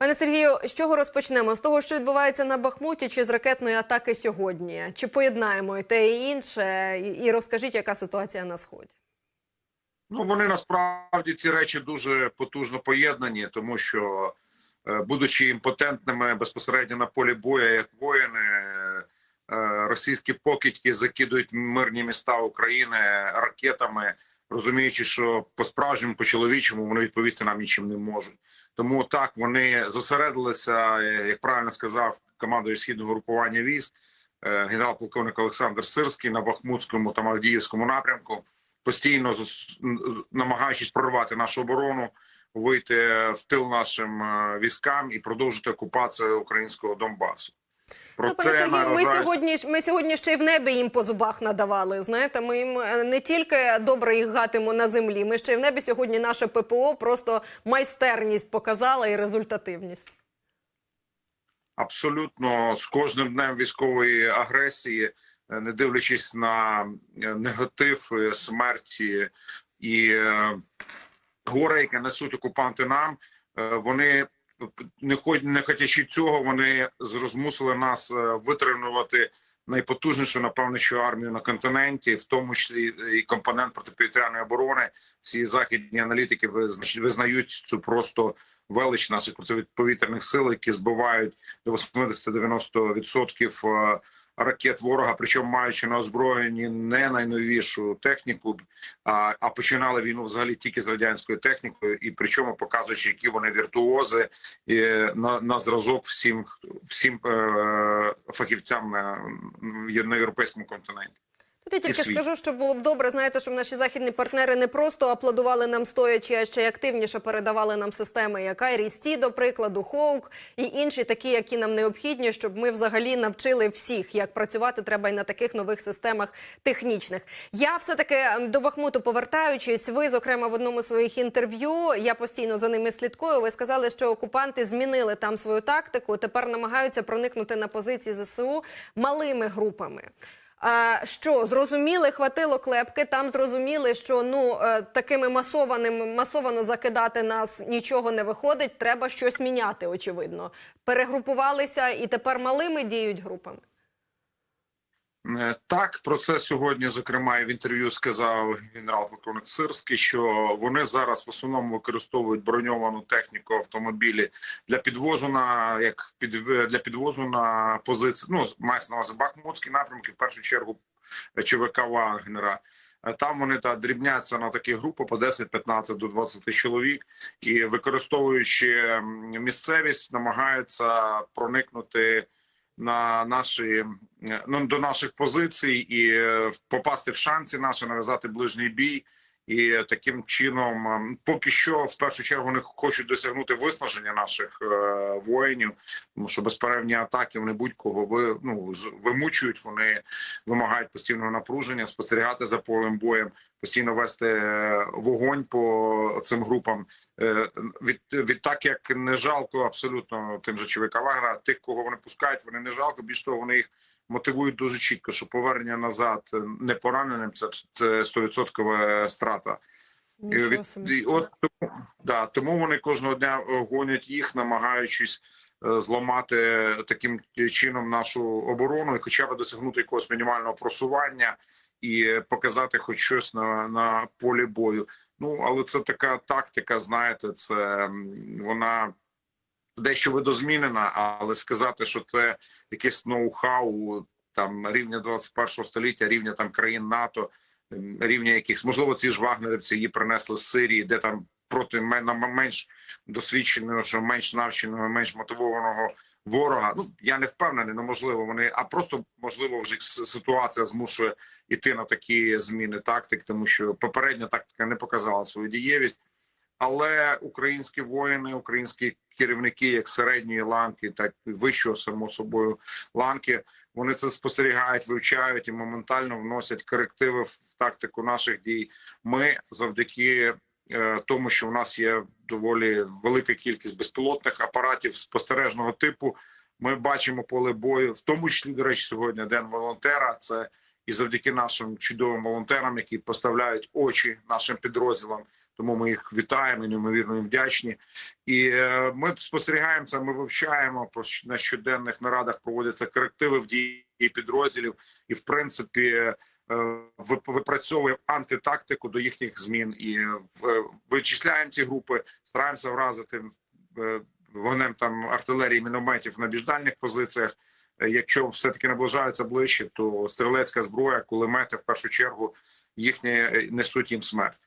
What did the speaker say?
Пане Сергію, з чого розпочнемо? З того, що відбувається на Бахмуті, чи з ракетної атаки сьогодні? Чи поєднаємо і те і інше? І, розкажіть, яка ситуація на сході? Ну вони насправді ці речі дуже потужно поєднані, тому що, е, будучи імпотентними безпосередньо на полі бою, як воїни, е, російські покидьки закидують мирні міста України ракетами, розуміючи, що по справжньому, по чоловічому вони відповісти нам нічим не можуть. Тому так вони зосередилися, е, як правильно сказав командою східного групування військ, е, генерал-полковник Олександр Сирський на Бахмутському та Мавдіївському напрямку постійно намагаючись прорвати нашу оборону, вийти в тил нашим е, військам і продовжити окупацію українського Донбасу. Ну, пане Сергію, ми сьогодні ми сьогодні ще й в небі їм по зубах надавали. Знаєте, ми їм е, не тільки добре їх гатимо на землі. Ми ще й в небі сьогодні наше ППО просто майстерність показала і результативність. абсолютно з кожним днем військової агресії, е, не дивлячись на е, негатив, смерті і горе, яке несуть окупанти нам, вони не хоч не хотячи цього, вони зрозмусили нас витренувати витримувати найпотужнішу, напевно, що армію на континенті, в тому числі і компонент протиповітряної оборони. Всі західні аналітики визна- визнають цю просто велич наших протиповітряних сил, які збивають до 80-90% е, ракет ворога, причому маючи на озброєнні не найновішу техніку, а, а починали війну взагалі тільки з радянською технікою, і причому показуючи, які вони віртуози і, на, на зразок всім всім е, фахівцям на, на європейському континенті. Я тільки світ. скажу, що було б добре, знаєте, щоб наші західні партнери не просто аплодували нам стоячи, а ще й активніше передавали нам системи, як Айрісті, до прикладу, Хоук і інші такі, які нам необхідні, щоб ми взагалі навчили всіх, як працювати треба і на таких нових системах технічних. Я все таки до Бахмуту повертаючись. Ви, зокрема, в одному з своїх інтерв'ю, я постійно за ними слідкую. Ви сказали, що окупанти змінили там свою тактику. Тепер намагаються проникнути на позиції ЗСУ малими групами. Що зрозуміли, хватило клепки. Там зрозуміли, що ну е, такими масованими масовано закидати нас нічого не виходить. Треба щось міняти. Очевидно, перегрупувалися і тепер малими діють групами. Е, Так, про це сьогодні, зокрема, і в інтерв'ю сказав генерал-полковник Сирський, що вони зараз в основному використовують броньовану техніку автомобілі для підвозу на як під для підвозу на позиції. Ну мається на увазі Бахмутський напрямок, і в першу чергу ЧВК Вагнера. Е, Там вони та дрібняться на такі групи по 10, 15 до 20 чоловік, і використовуючи місцевість, намагаються проникнути на наші ну до наших позицій і е, попасти в шанси наші, нав'язати ближній бій. І таким чином, ем, поки що, в першу чергу, вони хочуть досягнути виснаження наших е, воїнів, тому що безперервні атаки вони будь-кого ви ну вимучують. Вони вимагають постійного напруження, спостерігати за полем боєм, постійно вести е, вогонь по цим групам. Е, від відтак, як не жалко абсолютно тим же ЧВК Вагнера, тих, кого вони пускають, вони не жалко. Більш того, вони їх мотивують дуже чітко, що повернення назад не пораненим це 100% страта. І, від, і от тому, да, тому вони кожного дня е, гонять їх, намагаючись е, зламати таким чином нашу оборону і хоча б досягнути якогось мінімального просування і показати хоч щось на, на полі бою. Ну але це така тактика, знаєте, це вона дещо видозмінена, але сказати, що це якесь ноу-хау там рівня 21 століття, рівня там країн НАТО, рівня якихось можливо, ці ж вагнерівці її принесли з Сирії, де там проти мен- менш досвідченого, що менш навченого, менш мотивованого ворога. Ну я не впевнений, ну можливо, вони, а просто можливо, вже ситуація змушує іти на такі зміни тактик, тому що попередня тактика не показала свою дієвість. Але українські воїни, українські керівники, як середньої ланки, так і вищого само собою ланки, вони це спостерігають, вивчають і моментально вносять корективи в тактику наших дій. Ми завдяки е, тому, що у нас є доволі велика кількість безпілотних апаратів спостережного типу. Ми бачимо поле бою, в тому числі до речі, сьогодні день волонтера. Це і завдяки нашим чудовим волонтерам, які поставляють очі нашим підрозділам. Тому ми їх вітаємо і неймовірно їм вдячні. І е, ми спостерігаємо це. Ми вивчаємо на щоденних нарадах. Проводяться корективи в дії підрозділів, і в принципі е, випрацьовуємо антитактику до їхніх змін і е, вичисляємо ці групи, стараємося вразити е, вогнем там артилерії, мінометів на більш дальніх позиціях. Якщо все таки наближаються ближче, то стрілецька зброя, кулемети в першу чергу їхні е, несуть їм смерть.